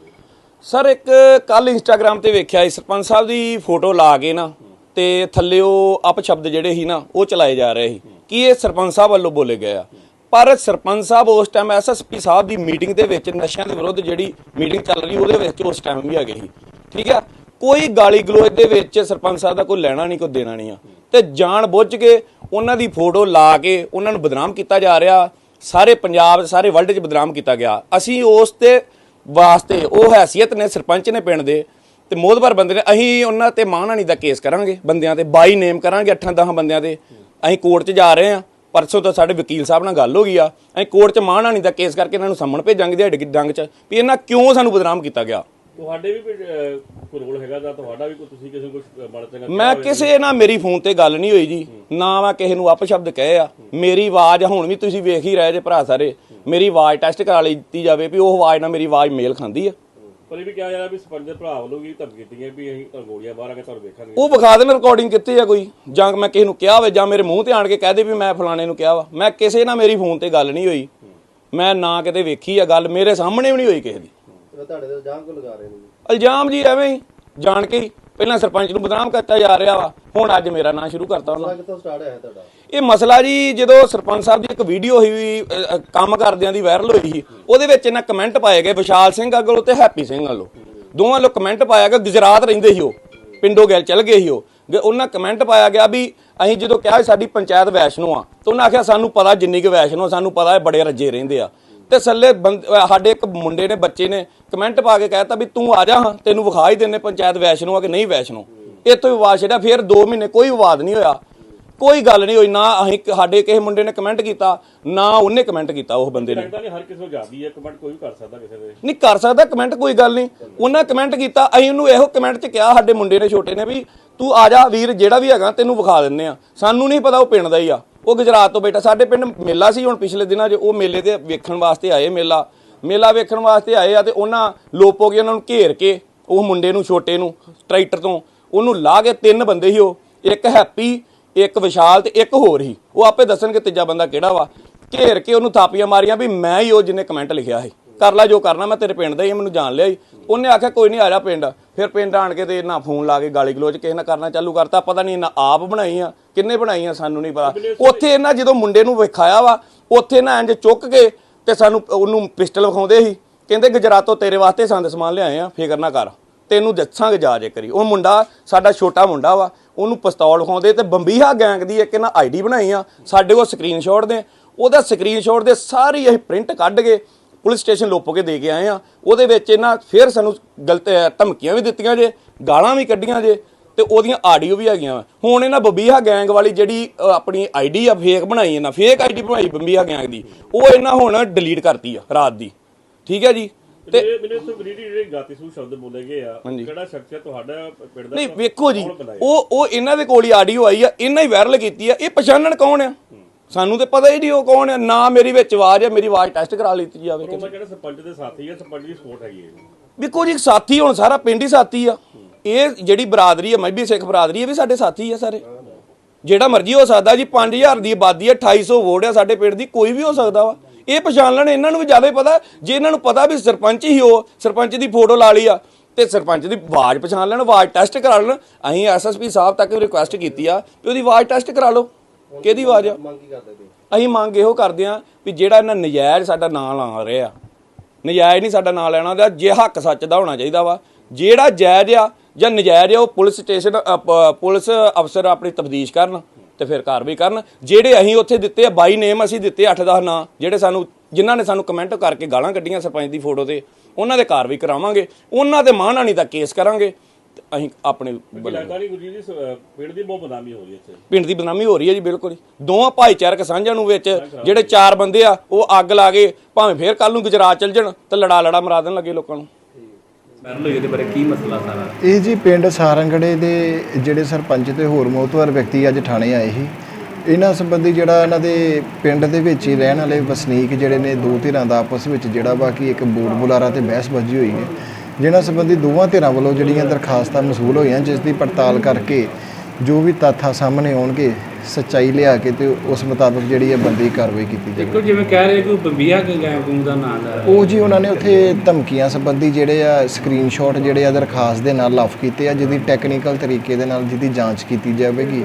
ਸਰ ਇੱਕ ਕੱਲ ਇੰਸਟਾਗ੍ਰam ਤੇ ਵੇਖਿਆ ਸੀ ਸਰਪੰਚ ਸਾਹਿਬ ਦੀ ਫੋਟੋ ਲਾ ਕੇ ਨਾ ਤੇ ਥੱਲੇ ਉਹ ਅਪਸ਼ਬਦ ਜਿਹੜੇ ਸੀ ਨਾ ਉਹ ਚਲਾਏ ਜਾ ਰਹੇ ਸੀ। ਕੀ ਇਹ ਸਰਪੰਚ ਸਾਹਿਬ ਵੱਲੋਂ ਬੋਲੇ ਗਏ ਆ? ਪਰ ਸਰਪੰਚ ਸਾਹਿਬ ਉਸ ਟਾਈਮ ਐਸਐਸਪੀ ਸਾਹਿਬ ਦੀ ਮੀਟਿੰਗ ਦੇ ਵਿੱਚ ਨਸ਼ਿਆਂ ਦੇ ਵਿਰੁੱਧ ਜਿਹੜੀ ਮੀਟਿੰਗ ਚੱਲ ਰਹੀ ਉਹਦੇ ਵਿੱਚ ਉਸ ਟਾਈਮ ਵੀ ਹੈਗੇ ਸੀ। ਠੀਕ ਆ? ਕੋਈ ਗਾਲੀ ਗਲੋਚ ਦੇ ਵਿੱਚ ਸਰਪੰਚ ਸਾਹਿਬ ਦਾ ਕੋਈ ਲੈਣਾ ਨਹੀਂ ਕੋਈ ਦੇਣਾ ਨਹੀਂ ਆ। ਤੇ ਜਾਣ ਬੁੱਝ ਕੇ ਉਹਨਾਂ ਦੀ ਫੋਟੋ ਲਾ ਕੇ ਉਹਨਾਂ ਨੂੰ ਬਦਨਾਮ ਕੀਤਾ ਜਾ ਰਿਹਾ। ਸਾਰੇ ਪੰਜਾਬ, ਸਾਰੇ ਵਰਲਡ 'ਚ ਬਦਨਾਮ ਕੀਤਾ ਗਿਆ। ਅਸੀਂ ਉਸ ਤੇ ਵਾਸਤੇ ਉਹ ਹੈਸੀਅਤ ਨੇ, ਸਰਪੰਚ ਨੇ ਪਿੰਡ ਦੇ ਤੇ ਮੋਦਬਰ ਬੰਦੇ ਨੇ, ਅਸੀਂ ਉਹਨਾਂ ਤੇ ਮਾਨਹਾਨੀ ਦਾ ਕੇਸ ਕਰਾਂਗੇ, ਬੰਦਿਆਂ ਤੇ, ਬਾਈ ਨੇਮ ਕਰਾਂਗੇ 8-10 ਬੰਦਿਆਂ ਤੇ। ਅਸੀਂ ਕੋਰਟ 'ਚ ਜਾ ਰਹੇ ਹਾਂ, ਪਰਸੋਂ ਤੋਂ ਸਾਡੇ ਵਕੀਲ ਸਾਹਿਬ ਨਾਲ ਗੱਲ ਹੋ ਗਈ ਆ। ਅਸੀਂ ਕੋਰਟ 'ਚ ਮਾਨਹਾਨੀ ਦਾ ਕੇਸ ਕਰਕੇ ਇਹਨਾਂ ਨੂੰ ਸੰਮਣ ਭੇਜਾਂਗੇ, ਦਿਹਾੜੀ ਡੰਗ 'ਚ, ਵੀ ਇਹਨਾਂ ਕਿਉਂ ਸਾਨੂੰ ਬਦਨਾਮ ਕੀਤਾ ਗਿਆ? ਤੁਹਾਡੇ ਵੀ ਕੋਈ ਰੋਲ ਹੈਗਾ ਜਾਂ ਤੁਹਾਡਾ ਵੀ ਕੋਈ ਤੁਸੀਂ ਕਿਸੇ ਨੂੰ ਕੁਝ ਮਾੜਾ ਚੰਗਾ ਮੈਂ ਕਿਸੇ ਨਾਲ ਮੇਰੀ ਫੋਨ ਤੇ ਗੱਲ ਨਹੀਂ ਹੋਈ ਜੀ। ਨਾ ਮੈਂ ਕਿਸੇ ਨੂੰ ਅਪਸ਼ਬਦ ਕਹੇ ਆ। ਮੇਰੀ ਆਵਾਜ਼ ਹੁਣ ਵੀ ਤੁਸੀਂ ਵੇਖ ਹੀ ਰਹੇ ਜੇ ਭਰਾ ਸਾਰੇ। ਮੇਰੀ ਆਵਾਜ਼ ਟੈਸਟ ਕਰਾ ਲਈ ਦਿੱਤੀ ਜਾਵੇ ਵੀ ਉਹ ਆਵਾਜ਼ ਨਾਲ ਮੇਰੀ ਆਵਾਜ਼ ਮੇਲ ਖਾਂਦੀ ਆ। ਪਰ ਇਹ ਵੀ ਕਿਹਾ ਜਾ ਰਿਹਾ ਵੀ ਦੇ ਭਰਾ ਵੱਲੋਂ ਵੀ ਧਮਕੀ ਦਿੱਤੀਆਂ ਵੀ ਅਸੀਂ ਗੋਲੀਆਂ ਬਾਹਰ ਆ ਕੇ ਤੁਹਾਨੂੰ ਵੇਖਾਂਗੇ। ਉਹ ਵਿਖਾ ਦੇਣ ਰਿਕਾਰਡਿੰਗ ਕੀਤੀ ਆ ਕੋਈ? ਜਾਂ ਮੈਂ ਕਿਸੇ ਨੂੰ ਕਿਹਾ ਹੋਵੇ ਜਾਂ ਮੇਰੇ ਮੂੰਹ ਤੇ ਆਣ ਕੇ ਕਹਿ ਦੇ ਵੀ ਮੈਂ ਫਲਾਣੇ ਨੂੰ ਕਿਹਾ ਵਾ। ਮੈਂ ਕਿਸੇ ਨਾਲ ਮੇਰੀ ਫੋਨ ਤੇ ਗੱਲ ਨਹੀਂ ਹੋਈ। ਮੈਂ ਨਾ ਕਿਤੇ ਵੇਖੀ ਆ ਗੱਲ ਮੇਰੇ ਸਾਹਮਣੇ ਵੀ ਨਹੀਂ ਹੋਈ ਕਿਸੇ ਦੀ। ਤੁਹਾਡੇ ਤੇ ਇਲਜ਼ਾਮ ਕਿਉਂ ਲਗਾ ਰਹੇ ਨੇ ਇਲਜ਼ਾਮ ਜੀ ਐਵੇਂ ਹੀ ਜਾਣ ਕੇ ਹੀ। ਪਹਿਲਾਂ ਸਰਪੰਚ ਨੂੰ ਬਦਨਾਮ ਕਰਤਾ ਜਾ ਰਿਹਾ ਵਾ ਹੁਣ ਅੱਜ ਮੇਰਾ ਨਾਂ ਸ਼ੁਰੂ ਕਰਤਾ ਉਹਨਾਂ ਕਿੱਥੋਂ ਸਟਾਰਟ ਹੋਇਆ ਤੁਹਾਡਾ? ਇਹ ਮਸਲਾ ਜੀ ਜਦੋਂ ਸਰਪੰਚ ਸਾਹਿਬ ਦੀ ਇੱਕ ਵੀਡੀਓ ਅ, ਕੰਮ ਕਰਦਿਆਂ ਦੀ ਵਾਇਰਲ ਹੋਈ ਸੀ ਉਹਦੇ ਵਿੱਚ ਇਹਨਾਂ ਕਮੈਂਟ ਪਾਏ ਗਏ ਵਿਸ਼ਾਲ ਸਿੰਘ ਵੱਲੋਂ ਤੇ ਹੈਪੀ ਸਿੰਘ ਵੱਲੋਂ ਦੋਵਾਂ ਲੋਕ ਕਮੈਂਟ ਪਾਇਆ ਗਿਆ ਗੁਜਰਾਤ ਰਹਿੰਦੇ ਸੀ ਉਹ ਪਿੰਡੋਂ ਗੈਲ ਚਲ ਗਏ ਸੀ ਉਹ। ਗ- ਉਹਨਾਂ ਕਮੈਂਟ ਪਾਇਆ ਗਿਆ ਵੀ ਅਸੀਂ ਜਦੋਂ ਕਿਹਾ ਸੀ ਸਾਡੀ ਪੰਚਾਇਤ ਵੈਸ਼ਨੋ ਆ ਤਾਂ ਉਹਨਾਂ ਆਖਿਆ ਸਾਨੂੰ ਪਤਾ ਜਿੰਨੀ ਕੁ ਵੈਸ਼ਨੋ ਸਾਨੂੰ ਪਤਾ ਹੈ ਬੜੇ ਰੱਜੇ ਰਹਿੰਦੇ ਆ। ਤੇ ਸੱਲੇ ਸਾਡੇ ਇੱਕ ਮੁੰਡੇ ਨੇ ਬੱਚੇ ਨੇ ਕਮੈਂਟ ਪਾ ਕੇ ਕਹਿਤਾ ਵੀ ਤੂੰ ਆ ਜਾ ਤੈਨੂੰ ਵਿਖਾ ਹੀ ਦਿੰਨੇ ਪੰਚਾਇਤ ਵੈਸ਼ਨੋ ਆ ਕਿ ਨਹੀਂ ਵੈਸ਼ਨੋ। ਇਹ ਤੋਂ ਵਿਵਾਦ ਛਿੜਿਆ ਫਿਰ 2 ਮਹੀਨੇ ਕੋਈ ਵਿਵਾਦ ਨਹੀਂ ਹੋਇਆ। ਕੋਈ ਗੱਲ ਨਹੀਂ ਹੋਈ ਨਾ ਅਸੀਂ ਸਾਡੇ ਕਿਸੇ ਮੁੰਡੇ ਨੇ ਕਮੈਂਟ ਕੀਤਾ ਨਾ ਉਹਨੇ ਕਮੈਂਟ ਕੀਤਾ ਉਹ ਬੰਦੇ ਨੇ। ਲੱਗਦਾ ਨਹੀਂ ਹਰ ਕਿਸੇ ਨੂੰ ਜਾਂਦੀ ਹੈ ਕਮੈਂਟ ਕੋਈ ਵੀ ਕਰ ਸਕਦਾ ਕਿਸੇ ਦੇ। ਨਹੀਂ ਕਰ ਸਕਦਾ ਕਮੈਂਟ ਕੋਈ ਗੱਲ ਨਹੀਂ। ਉਹਨਾਂ ਕਮੈਂਟ ਕੀਤਾ ਅਸੀਂ ਉਹਨੂੰ ਇਹੋ ਕਮੈਂਟ 'ਚ ਕਿਹਾ ਸਾਡੇ ਮੁੰਡੇ ਨੇ ਛੋਟੇ ਨੇ ਵੀ ਤੂੰ ਆ ਜਾ ਵੀਰ ਜਿਹੜਾ ਵੀ ਹੈਗਾ ਤੈਨੂੰ ਵਿਖਾ ਦਿੰਨੇ ਆ। ਸਾਨੂੰ ਨਹੀਂ ਪਤਾ ਉਹ ਪਿੰਡ ਦਾ ਹੀ ਆ। ਉਹ ਗੁਜਰਾਤ ਤੋਂ ਬੈਠਾ। ਸਾਡੇ ਪਿੰਡ ਮੇਲਾ ਸੀ ਹੁਣ ਪਿਛਲੇ ਦਿਨਾਂ 'ਚ, ਉਹ ਮੇਲੇ ਤੇ ਵੇਖਣ ਵਾਸਤੇ ਆਏ ਮੇਲਾ। ਮੇਲਾ ਵੇਖਣ ਵਾਸਤੇ ਆਏ ਆ ਤੇ ਉਹਨਾਂ ਲੋਪੋ ਕੇ, ਉਹਨਾਂ ਨੂੰ ਘੇਰ ਕੇ, ਉਹ ਮੁੰਡੇ ਨੂੰ, ਛੋਟੇ ਨੂੰ, ਟਰੈਕਟਰ ਤੋਂ, ਉਹਨੂੰ ਲਾ ਕੇ ਤਿੰਨ ਬੰਦੇ ਸੀ ਉਹ। ਇੱਕ ਹੈਪੀ, ਇੱਕ ਵਿਸ਼ਾਲ ਤੇ ਇੱਕ ਹੋਰ ਹੀ ਉਹ ਆਪੇ ਦੱਸਣਗੇ ਤੀਜਾ ਬੰਦਾ ਕਿਹੜਾ ਵਾ। ਘੇਰ ਕੇ ਉਹਨੂੰ ਥਾਪੀਆਂ ਮਾਰੀਆਂ ਵੀ ਮੈਂ ਹੀ ਉਹ ਜਿਹਨੇ ਕਮੈਂਟ ਲਿਖਿਆ ਸੀ। ਕਰ ਲੈ ਜੋ ਕਰਨਾ ਮੈਂ ਤੇਰੇ ਪਿੰਡ ਦਾ ਹੀ ਹਾਂ, ਮੈਨੂੰ ਜਾਣ ਲਿਆ ਸੀ ਉਹਨੇ ਆਖਿਆ ਕੋਈ ਨਹੀਂ ਆ ਜਾ ਪਿੰਡ। ਫਿਰ ਪਿੰਡ ਆਣ ਕੇ ਤੇ ਇਹਨਾਂ ਫੋਨ ਲਾ ਕੇ ਗਾਲੀ ਗਲੋਚ ਕਿਸੇ ਨਾਲ ਕਰਨਾ ਚਾਲੂ ਕਰਤਾ। ਪਤਾ ਨਹੀਂ ਇਹਨਾਂ ਆਪ ਬਣਾਈ ਆ ਕਿੰਨੇ ਬਣਾਈ ਆ ਸਾਨੂੰ ਨਹੀਂ ਪਤਾ। ਉੱਥੇ ਇਹਨਾਂ ਜਦੋਂ ਮੁੰਡੇ ਨੂੰ ਵਿਖਾਇਆ ਵਾ ਉੱਥੇ ਨਾ ਇੰਜ ਚੁੱਕ ਕੇ ਤੇ ਸਾਨੂੰ ਉਹਨੂੰ ਪਿਸਟਲ ਵਿਖਾਉਂਦੇ ਸੀ। ਕਹਿੰਦੇ ਗੁਜਰਾਤੋਂ ਤੇਰੇ ਵਾਸਤੇ ਸੰਦ ਸਮਾਨ ਲਿਆਏ ਆ ਫਿਕਰ ਨਾ ਕਰ। ਤੈਨੂੰ ਦੱਸਾਂਗੇ ਜਾ ਜੇ ਕਰੀ। ਉਹ ਮੁੰਡਾ ਸਾਡਾ ਛੋਟਾ ਮੁੰਡਾ ਵਾ ਉਹਨੂੰ ਪਿਸਤੌਲ ਵਿਖਾਉਂਦੇ ਤੇ ਬੰਬੀਹਾ ਗੈਂਗ ਦੀ ਇੱਕ ਇਹਨਾਂ ਆਈਡੀ ਬਣਾਈ ਆ। ਸਾਡੇ ਕੋਲ ਸਕਰੀਨਸ਼ਾਟ ਦੇ ਉਹਦਾ ਸਕਰੀਨਸ਼ਾਟ ਦੇ ਸਾਰੀ ਅਸੀਂ ਪ੍ਰਿੰਟ ਕੱਢ ਕੇ ਪੁਲਿਸ ਸਟੇਸ਼ਨ ਲੋਪੋ ਕੇ ਦੇ ਕੇ ਆਏ ਆ। ਉਹਦੇ ਵਿੱਚ ਇਹਨਾਂ ਫਿਰ ਸਾਨੂੰ ਗਲਤ ਧਮਕੀਆਂ ਵੀ ਦਿੱਤੀਆਂ ਜੇ ਗਾਲਾਂ ਵੀ ਕੱਢੀਆਂ ਜੇ ਤੇ ਉਹਦੀਆਂ ਆਡੀਓ ਵੀ ਹੈਗੀਆਂ ਹੁਣ ਇਹਨਾਂ ਬੰਬੀਹਾ ਗੈਂਗ ਵਾਲੀ ਜਿਹੜੀ ਆਪਣੀ ਆਈਡੀ ਆ ਫੇਕ ਬਣਾਈ ਇਹਨਾਂ ਫੇਕ ਆਈਡੀ ਬਣਾਈ ਬੰਬੀਹਾ ਗੈਂਗ ਦੀ ਉਹ ਇਹਨਾਂ ਹੁਣ ਡਿਲੀਟ ਕਰਤੀ ਆ ਰਾਤ ਦੀ। ਠੀਕ ਹੈ ਜੀ? ਤੇ ਮੈਨੂੰ ਇਸ ਗਰੀਡੀ ਜਿਹੜੇ ਗਾਤੀ ਸੂ ਸ਼ਬਦ ਬੋਲੇ ਗਏ ਆ ਕਿਹੜਾ ਸ਼ਖਸ ਹੈ ਤੁਹਾਡਾ ਪਿੰਡ ਦਾ ਨਹੀਂ ਵੇਖੋ ਜੀ? ਉਹ ਉਹ ਇਹਨਾਂ ਦੇ ਕੋਲ ਹੀ ਆਡੀਓ ਆਈ ਆ ਇਹਨਾਂ ਹੀ ਵਾਇਰਲ ਕੀਤੀ ਆ ਇਹ ਪਛਾਣਨ ਕੌਣ ਆ? ਸਾਨੂੰ ਤੇ ਪਤਾ ਹੀ ਨਹੀਂ ਉਹ ਕੌਣ ਹੈ ਨਾ ਮੇਰੀ ਵਿੱਚ ਆਵਾਜ਼ ਹੈ ਮੇਰੀ ਆਵਾਜ਼ ਟੈਸਟ ਕਰਾ ਲਈ ਜਾਵੇ ਮੈਂ ਜਿਹੜਾ ਸਰਪੰਚ ਦੇ ਸਾਥੀ ਆ ਸਰਪੰਚ ਦੀ ਸਪੋਰਟ ਹੈਗੀ ਹੈ ਵੇਖੋ ਜੀ ਸਾਥੀ ਹੁਣ ਸਾਰਾ ਪਿੰਡ ਹੀ ਸਾਥੀ ਆ। ਇਹ ਜਿਹੜੀ ਬਰਾਦਰੀ ਹੈ ਮਜਬੀ ਸਿੱਖ ਬਰਾਦਰੀ ਇਹ ਵੀ ਸਾਡੇ ਸਾਥੀ ਆ ਸਾਰੇ। ਜਿਹੜਾ ਮਰਜ਼ੀ ਹੋ ਸਕਦਾ ਜੀ 5000 ਦੀ ਆਬਾਦੀ ਹੈ 2800 ਵੋਟ ਆ ਸਾਡੇ ਪਿੰਡ ਦੀ ਕੋਈ ਵੀ ਹੋ ਸਕਦਾ ਵਾ। ਇਹ ਪਛਾਣ ਲੈਣ ਇਹਨਾਂ ਨੂੰ ਵੀ ਜ਼ਿਆਦਾ ਹੀ ਪਤਾ ਜੇ ਇਹਨਾਂ ਨੂੰ ਪਤਾ ਵੀ ਸਰਪੰਚ ਹੀ ਉਹ ਸਰਪੰਚ ਦੀ ਫੋਟੋ ਲਾ ਲਈ ਆ ਤੇ ਸਰਪੰਚ ਦੀ ਆਵਾਜ਼ ਪਛਾਣ ਲੈਣ ਆਵਾਜ਼ ਟੈਸਟ ਕਰਾ ਲੈਣ। ਅਸੀਂ ਐਸਐਸਪੀ ਸਾਹਿਬ ਤੱਕ ਵੀ ਰਿਕੁਐਸਟ ਕੀਤੀ ਆ ਵੀ ਉਹਦੀ ਆਵਾਜ਼ ਟੈਸਟ ਕਰਾ ਲਓ। ਕਿਹਦੀ ਆਵਾਜ਼ ਆ? ਅਸੀਂ ਮੰਗ ਇਹੋ ਕਰਦੇ ਆ ਵੀ ਜਿਹੜਾ ਇਹਨਾਂ ਨਜਾਇਜ਼ ਸਾਡਾ ਨਾਂ ਲਾ ਰਿਹਾ ਨਜਾਇਜ਼ ਨਹੀਂ ਸਾਡਾ ਨਾਂ ਲੈਣਾ ਦਾ ਜੇ ਹੱਕ ਸੱਚ ਦਾ ਹੋਣਾ ਚਾਹੀਦਾ ਵਾ। ਜਿਹੜਾ ਜਾਇਜ਼ ਆ ਜਾਂ ਨਜਾਇਜ਼ ਆ ਉਹ ਪੁਲਿਸ ਸਟੇਸ਼ਨ ਪੁਲਿਸ ਅਫਸਰ ਆਪਣੀ ਤਫਤੀਸ਼ ਕਰਨ ਤੇ ਫਿਰ ਕਾਰਵਾਈ ਕਰਨ। ਜਿਹੜੇ ਅਸੀਂ ਉੱਥੇ ਦਿੱਤੇ ਆ ਬਾਈ ਨੇਮ ਅਸੀਂ ਦਿੱਤੇ 8-10 ਨਾਂ ਜਿਹੜੇ ਸਾਨੂੰ ਜਿਨ੍ਹਾਂ ਨੇ ਸਾਨੂੰ ਕਮੈਂਟ ਕਰਕੇ ਗਾਲਾਂ ਕੱਢੀਆਂ ਸਰਪੰਚ ਦੀ ਫੋਟੋ ਤੇ ਉਹਨਾਂ ਦੇ ਕਾਰਵਾਈ ਕਰਾਵਾਂਗੇ। ਉਹਨਾਂ ਤੇ ਮਾਣਹਾਨੀ ਦਾ ਕੇਸ ਕਰਾਂਗੇ। ਅਸੀਂ ਆਪਣੇ ਲੱਗਦਾ ਨਹੀਂ ਗੁਰਜੀਤ ਜੀ ਸ- ਪਿੰਡ ਦੀ ਬਹੁਤ ਬਦਨਾਮੀ ਹੋ ਰਹੀ ਹੈ ਇੱਥੇ। ਪਿੰਡ ਦੀ ਬਦਨਾਮੀ ਹੋ ਰਹੀ ਹੈ ਜੀ ਬਿਲਕੁਲ ਹੀ। ਦੋਵਾਂ ਭਾਈਚਾਰਕ ਸਾਂਝਾਂ ਨੂੰ ਵਿੱਚ ਜਿਹੜੇ ਚਾਰ ਬੰਦੇ ਆ ਉਹ ਅੱਗ ਲਾ ਕੇ ਭਾਵੇਂ ਫੇਰ ਕੱਲ ਨੂੰ ਗੁਜਰਾਤ ਚਲ ਜਾਣ ਤੇ ਲੜਾ ਲੜਾ ਮਰਾ ਦੇਣ ਲੱਗੇ ਲੋਕਾਂ ਨੂੰ। ਇਹ ਜੀ ਪਿੰਡ ਸਾਰੰਗੜੇ ਦੇ ਜਿਹੜੇ ਸਰਪੰਚ ਤੇ ਹੋਰ ਮੋਤਵਰ ਵਿਅਕਤੀ ਅੱਜ ਥਾਣੇ ਆਏ ਸੀ। ਇਹਨਾਂ ਸੰਬੰਧੀ ਜਿਹੜਾ ਇਹਨਾਂ ਦੇ ਪਿੰਡ ਦੇ ਵਿੱਚ ਹੀ ਰਹਿਣ ਵਾਲੇ ਵਸਨੀਕ ਜਿਹੜੇ ਨੇ ਦੋ ਧਿਰਾਂ ਦਾ ਆਪਸ ਵਿੱਚ ਜਿਹੜਾ ਬਾਕੀ ਇੱਕ ਬੋਰਡ ਬੁਲਾਰਾ ਤੇ ਬਹਿਸਬਾਜ਼ੀ ਹੋਈ ਹੈ। ਜਿਨ੍ਹਾਂ ਸੰਬੰਧੀ ਦੋਵਾਂ ਧਿਰਾਂ ਵੱਲੋਂ ਜਿਹੜੀਆਂ ਦਰਖਾਸਤਾਂ ਮਸੂਲ ਹੋਈਆਂ ਜਿਸ ਦੀ ਪੜਤਾਲ ਕਰਕੇ ਜੋ ਵੀ ਤੱਥਾਂ ਸਾਹਮਣੇ ਆਉਣਗੇ ਸੱਚਾਈ ਲਿਆ ਕੇ ਤੇ ਉਸ ਮੁਤਾਬਕ ਜਿਹੜੀ ਹੈ ਬੰਦੀ ਕਾਰਵਾਈ ਕੀਤੀ ਜਾਵੇਗੀ। ਦੇਖੋ ਜਿਵੇਂ ਕਹਿ ਰਹੇ ਕਿ ਬੰਬੀਆ ਗੈਂਗ ਦਾ ਨਾਂ ਲੈ ਉਹ ਜੀ ਉਹਨਾਂ ਨੇ ਉੱਥੇ ਧਮਕੀਆਂ ਸੰਬੰਧੀ ਜਿਹੜੇ ਆ ਸਕਰੀਨਸ਼ਾਟ ਜਿਹੜੇ ਆ ਦਰਖਾਸਤ ਦੇ ਨਾਲ ਲਾਫ ਕੀਤੇ ਆ ਜਿਹਦੀ ਟੈਕਨੀਕਲ ਤਰੀਕੇ ਦੇ ਨਾਲ ਜਿਹਦੀ ਜਾਂਚ ਕੀਤੀ ਜਾਵੇਗੀ।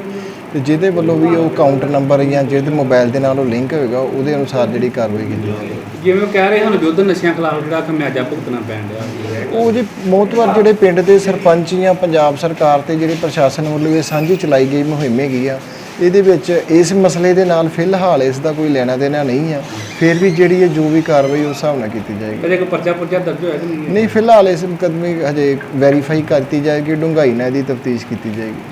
ਤੇ ਜਿਹਦੇ ਵੱਲੋਂ ਵੀ ਉਹ ਕਾਊਂਟ ਨੰਬਰ ਜਾਂ ਜਿਹਦੇ ਮੋਬਾਈਲ ਦੇ ਨਾਲ ਉਹ ਲਿੰਕ ਹੋਏਗਾ ਉਹਦੇ ਅਨੁਸਾਰ ਜਿਹੜੀ ਕਾਰਵਾਈ ਕੀਤੀ ਜਾਵੇਗੀ ਜਿਵੇਂ ਉਹ ਕਹਿ ਰਹੇ ਹਨ ਯੁੱਧ ਨਸ਼ਿਆਂ ਖਿਲਾਫ ਜਿਹੜਾ ਖਮਿਆਜਾ ਭੁਗਤਣਾ ਪੈਣ ਡਿਆ। ਉਹ ਜੀ ਮੋਤਵਰ ਜਿਹੜੇ ਪਿੰਡ ਦੇ ਸਰਪੰਚ ਜਾਂ ਪੰਜਾਬ ਸਰਕਾਰ ਤੇ ਜਿਹੜੇ ਪ੍ਰਸ਼ਾਸਨ ਵੱਲੋਂ ਇਹ ਸਾਂਝੀ ਚਲਾਈ ਗਈ ਮੁਹਿੰਮ ਹੈਗੀ ਆ ਇਹਦੇ ਵਿੱਚ ਇਸ ਮਸਲੇ ਦੇ ਨਾਲ ਫਿਲਹਾਲ ਇਸ ਦਾ ਕੋਈ ਲੈਣਾ ਦੇਣਾ ਨਹੀਂ ਆ। ਫਿਰ ਵੀ ਜਿਹੜੀ ਹੈ ਜੋ ਵੀ ਕਾਰਵਾਈ ਉਸ ਹਿਸਾਬ ਨਾਲ ਕੀਤੀ ਜਾਏਗੀ। ਕਦੇ ਕੋਈ ਪਰਚਾ ਪੁਰਚਾ ਦਰਜ ਹੋਇਆ ਕਿ ਨਹੀਂ? ਨਹੀਂ ਫਿਲਹਾਲ ਇਸ ਮੁਕਦਮੇ ਹਜੇ ਵੈਰੀਫਾਈ ਕਰਤੀ ਜਾਏਗੀ ਡੂੰਘਾਈ ਨਾਲ ਇਹਦੀ ਤਫਤੀਸ਼ ਕੀਤੀ ਜਾਏਗੀ।